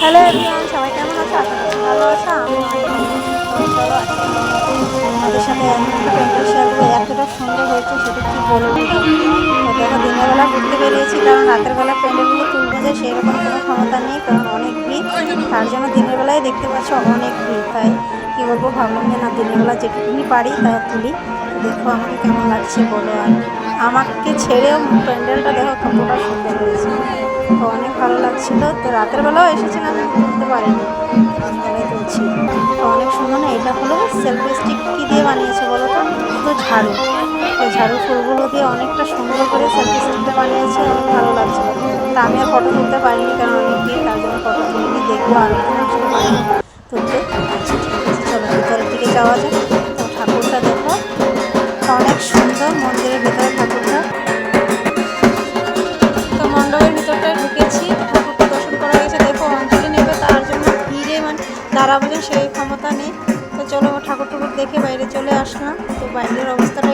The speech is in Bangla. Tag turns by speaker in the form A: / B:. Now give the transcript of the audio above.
A: হ্যালো এভরিওয়ান সবাই কেমন আছো? আশা করছি ভালো আছো। আমি অনেক ভালো আছি। তো চলো আজকে আমাদের সাথে এতটা সুন্দর হয়েছে, সেটা কি বলব? দেখো দিনের বেলা ঘুরতে বেরিয়েছি, কারণ রাতের বেলা প্যান্ডেলগুলো তুলবো যে সেরকম কোনো ক্ষমতা নেই, কারণ অনেক ভিড়। তার জন্য দিনের বেলায় দেখতে পাচ্ছ অনেক ভিড়। তাই কী বলব, ভাবলাম যে না, দিনের বেলা যেটুকুনি পারি তা তুলি। দেখো আমাকে কেমন লাগছে বলো আর আমাকে ছেড়েও প্যান্ডেলটা দেখো কতটা সুন্দর হয়েছে। লাগছিল, তো রাতের বেলাও এসেছিলাম তুলতে পারিনি। তুলছি। তো অনেক সুন্দর না এটা হলো সেলফি স্টিক কী দিয়ে বানিয়েছে বলো তো? শুধু ঝাড়ু। তো ঝাড়ু ফুলগুলো দিয়ে অনেকটা সুন্দর করে সেলফি স্টিকটা বানিয়েছে, অনেক ভালো লাগছে। তা আমি আর ফটো তুলতে পারিনি, কারণ অনেক ভিড় তার জন্য ফটো তুলিনি দেখব আর তুলতে আচ্ছা চলো, ভিতরের দিকে যাওয়া যাক। তো ঠাকুরটা দেখো, অনেক সুন্দর মন্দিরের ভিতরে ঠাকুরটা। তো মণ্ডপের ভিতরটা ঢুকেছি মানে দাঁড়াবো সেই ক্ষমতা নেই। তো চলো, ঠাকুর ঠাকুর দেখে বাইরে চলে আসলাম। তো বাইরের অবস্থাটা